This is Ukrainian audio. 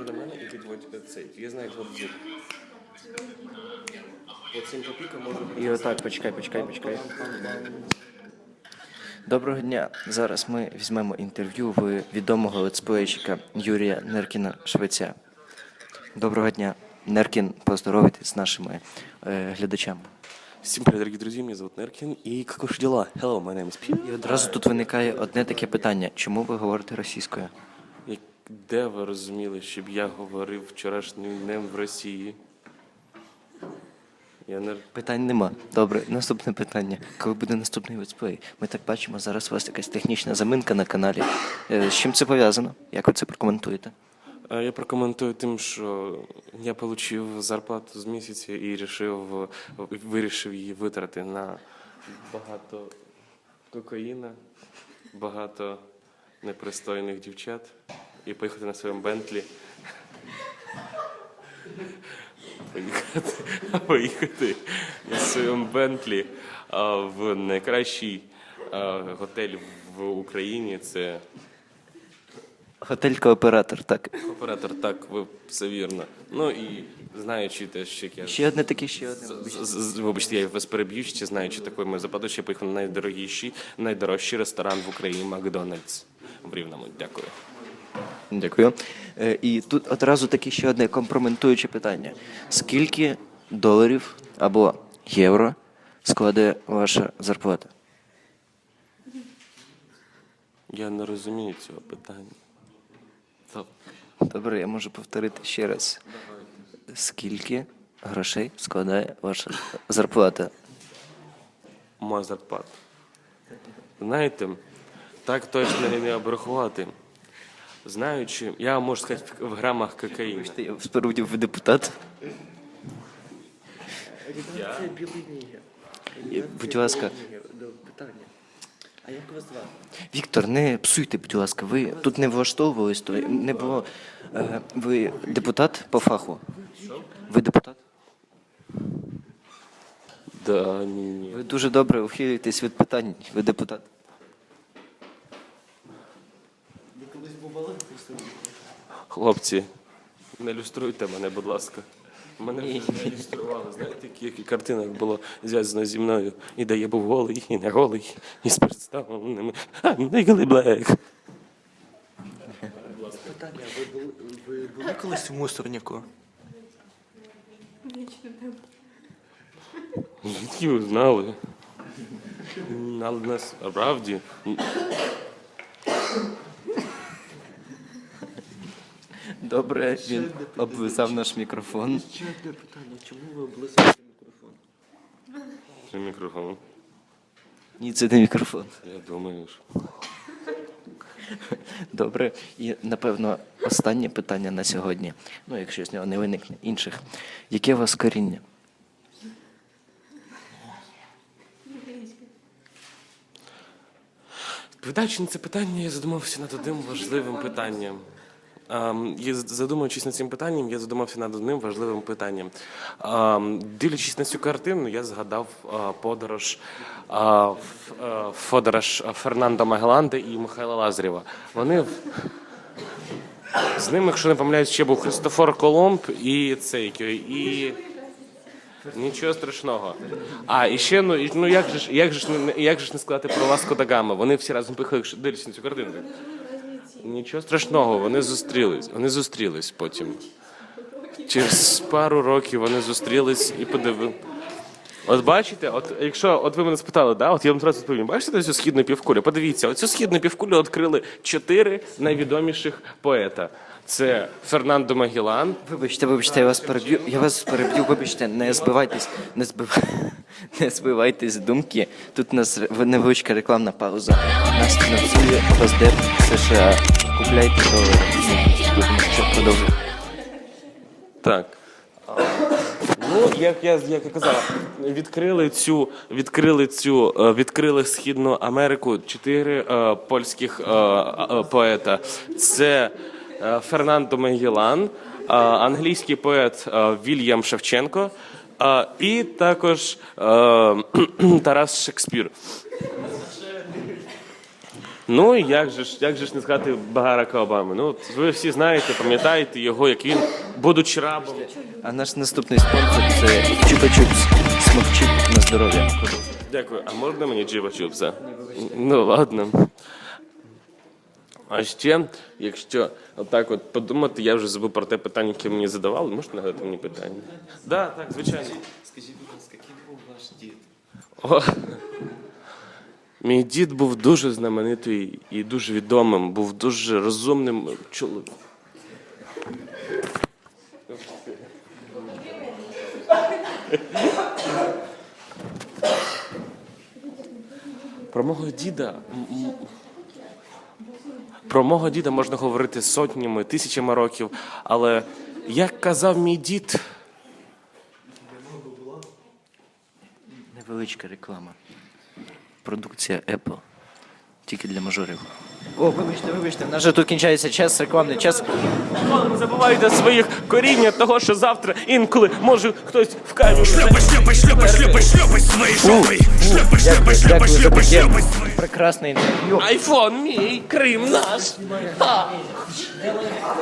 до мене і підводь цей. Я знаю, як. Оцим попіком може І отак, почекай, почекай, почекай. Доброго дня. Зараз ми візьмемо інтерв'ю в відомого летсплейщика Юрія Неркіна Швеця. Доброго дня. Неркін, поздоровайтесь з нашими е, глядачами. Всем привет, дорогие друзья, меня зовут Неркин, и как ваши дела? Hello, my name is Peter. І одразу тут виникає одне таке питання: чому ви говорите російською? Де ви розуміли, щоб я говорив вчорашнім днем в Росії? Я не... Питань нема. Добре, наступне питання. Коли буде наступний летсплей? Ми так бачимо, зараз у вас якась технічна заминка на каналі. Е, з чим це пов'язано? Як ви це прокоментуєте? Я прокоментую тим, що я отримав зарплату з місяця і рішив, вирішив її витрати на багато кокаїна, багато непристойних дівчат і поїхати на своєму Бентлі. Поїхати, поїхати на своєму Бентлі в найкращий готель в Україні. Це Готель кооператор, так. Оператор, так, ви все вірно. Ну і знаючи те, що як я Ще одне таке, ще одне. з- з- з- вибачте, я вас переб'ю, ще знаючи такої моєї западу, що я поїхав на найдорогіший, найдорожчий ресторан в Україні Макдональдс в Рівному. Дякую. Дякую. Е, І тут одразу таке ще одне компрометуюче питання. Скільки доларів або євро складе ваша зарплата? Я не розумію цього питання. Добре, я можу повторити ще раз. Скільки грошей складає ваша зарплата? моя зарплата. Знаєте, так точно і не обрахувати. Знаючи, я можу сказати в- в грамах кокаїну. Я спереді ви депутат. І, Будь ласка, А як вас звати? Віктор, не псуйте, будь ласка. Ви тут не влаштовувались, то не було. Е, Ви депутат по фаху? Ви депутат? Да, ні, ні. Ви дуже добре ухилюєтесь від питань. Ви депутат. Ви колись бували в Христові? Хлопці, не ілюструйте мене, будь ласка. Мене вже не ілюстрували. Знаєте, які, картинок було зв'язано зі мною. І де я був голий, і не голий, і з представленими. I'm legally black. Питання, ви були, ви були колись в мусорнику? Звідки ви знали? Але насправді. Добре, він облизав наш мікрофон. Ще одне питання, чому ви облизуєте мікрофон? Це мікрофон. Ні, це не мікрофон. Я думаю, що. Добре. І напевно останнє питання на сьогодні. Ну, якщо з нього не виникне інших. Яке у вас коріння? Відповідаючи на це питання, я задумався над одним важливим питанням. Ем, задумуючись над цим питанням, я задумався над одним важливим питанням. Ем, Дивлячись на цю картину, я згадав е, подорож, е, е, подорож Фернандо Магеланде і Михайла Лазарєва. Вони з ним, якщо не помиляюсь, ще був Христофор Колумб і цей і. Нічого страшного. А, і ще, ну, і- ну як же ж, як же ж, як же ж не сказати про Ласко да Гама? Вони всі разом якщо дивлюся на цю картину. Нічого страшного, вони зустрілись. Вони зустрілись потім. Через пару років вони зустрілись і подивили. От бачите, от якщо от ви мене спитали, да, от я вам одразу відповім, бачите цю східну півкулю? Подивіться, оцю східну півкулю відкрили чотири найвідоміших поета. Це Фернандо Магілан, Вибачте, вибачте, я вас переб'ю. Я вас переб'ю, вибачте, не збивайтесь, не збив... не збивайтесь з думки. Тут у нас невеличка рекламна пауза. Нас фінансує Госдеп США. Купляйте долари. Продовжувати. Так. Ну, як я як я казав, відкрили цю, відкрили цю, е, відкрили Східну Америку чотири е, польських е, е, поета. Це е, Фернандо Магілан, е, англійський поет е, Вільям Шевченко е, і також е, Тарас Шекспір. Ну як же ж, як же ж не згадати Багарака Обами? Ну, ви всі знаєте, пам'ятаєте його, як він, будучи рабом. А наш наступний спонсор це Чупа-Чупс. Смокчик на здоров'я. Дякую. А можна мені Джиба Чупса? Ну ладно. А ще, якщо отак от подумати, я вже забув про те питання, яке мені задавали. Можете нагадати мені питання? Да, так, звичайно. Скажіть, будь ласка, ким був ваш дід? О, мій дід був дуже знаменитий і дуже відомим, був дуже розумним чоловіком. Про мого діда. Про мого діда можна говорити сотнями, тисячами років, але як казав мій дід. Невеличка реклама. Продукція Apple. Тільки для мажорів. О, вибачте, вибачте, в нас же тут кінчається час, рекламний час. Ніколи не забувайте своїх коріння, того, що завтра інколи може хтось в камінь. Шлепай, шлепай, шлепай, шлепай, шлепай своей шопи. Шлепай, шлепай, шлепай, шлепай, шлепай, таке Прекрасний інтерв'ю. Айфон мій, Крим наш. Ха.